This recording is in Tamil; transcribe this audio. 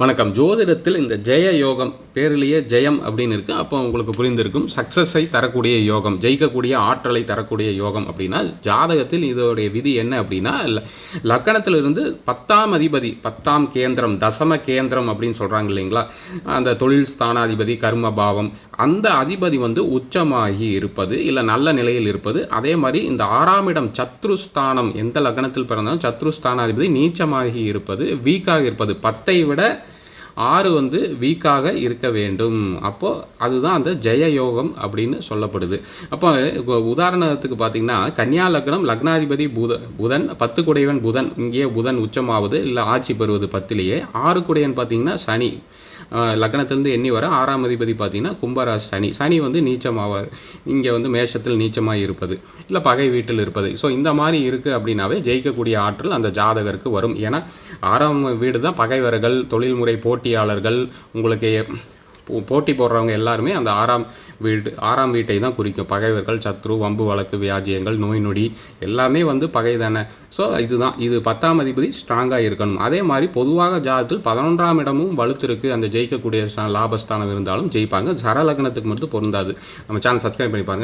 வணக்கம். ஜோதிடத்தில் இந்த ஜெய யோகம் பேரிலேயே ஜெயம் அப்படின்னு இருக்குது அப்போ உங்களுக்கு புரிந்திருக்கும். சக்ஸஸை தரக்கூடிய யோகம் ஜெயிக்கக்கூடிய ஆற்றலை தரக்கூடிய யோகம் அப்படின்னா ஜாதகத்தில் இதோடைய விதி என்ன அப்படின்னா லக்கணத்தில் லக்கணத்திலிருந்து பத்தாம் அதிபதி பத்தாம் கேந்திரம் தசம கேந்திரம் அப்படின்னு சொல்கிறாங்க இல்லைங்களா? அந்த தொழில் ஸ்தானாதிபதி கர்ம பாவம் அந்த அதிபதி வந்து உச்சமாகி இருப்பது இல்லை நல்ல நிலையில் இருப்பது. அதே மாதிரி இந்த ஆறாம் இடம் சத்ருஸ்தானம் எந்த லக்னத்தில் பிறந்தாலும் சத்ருஸ்தானாதிபதி நீச்சமாகி இருப்பது வீக்காக இருப்பது. பத்தை விட ஆறு வந்து வீக்காக இருக்க வேண்டும். அப்போ அதுதான் அந்த ஜெய யோகம் அப்படின்னு சொல்லப்படுது. அப்போ உதாரணத்துக்கு பார்த்தீங்கன்னா கன்னியா லக்னம் லக்னாதிபதி புத புதன் பத்து குடையவன் புதன் இங்கேயே புதன் உச்சமாவது இல்லை ஆட்சி பெறுவது பத்திலேயே ஆறு குடையன் பார்த்தீங்கன்னா சனி. லக்னத்திலேருந்து எண்ணி வர ஆறாம் அதிபதி பார்த்தீங்கன்னா கும்பராசி சனி. சனி வந்து நீச்சமாவார் இங்கே வந்து மேஷத்தில் நீச்சமாக இருப்பது இல்லை பகை வீட்டில் இருப்பது. ஸோ இந்த மாதிரி இருக்குது அப்படின்னாவே ஜெயிக்கக்கூடிய ஆற்றல் அந்த ஜாதகருக்கு வரும். ஏன்னா ஆறாம் வீடு தான் பகைவர்கள் தொழில்முறை போட்டியாளர்கள் உங்களுக்கு போ- போட்டி போடுறவங்க எல்லாருமே அந்த ஆறாம் வீடு ஆறாம் வீட்டை தான் குறிக்கும். பகைவர்கள் சத்ரு வம்பு வழக்கு வியாஜியங்கள் நோய் நொடி எல்லாமே வந்து பகை தானே? ஸோ இதுதான். இது பத்தாம் அதிபதி ஸ்ட்ராங்காக இருக்கணும். அதே மாதிரி பொதுவாக ஜாதத்தில் பதினொன்றாம் இடமும் வலுத்திருக்கு. அந்த ஜெயிக்கக்கூடிய லாபஸ்தானம் இருந்தாலும் ஜெயிப்பாங்க. சரலக்னத்துக்கு மட்டும் பொருந்தாது. நம்ம சேனல் சப்ஸ்கிரைப் பண்ணி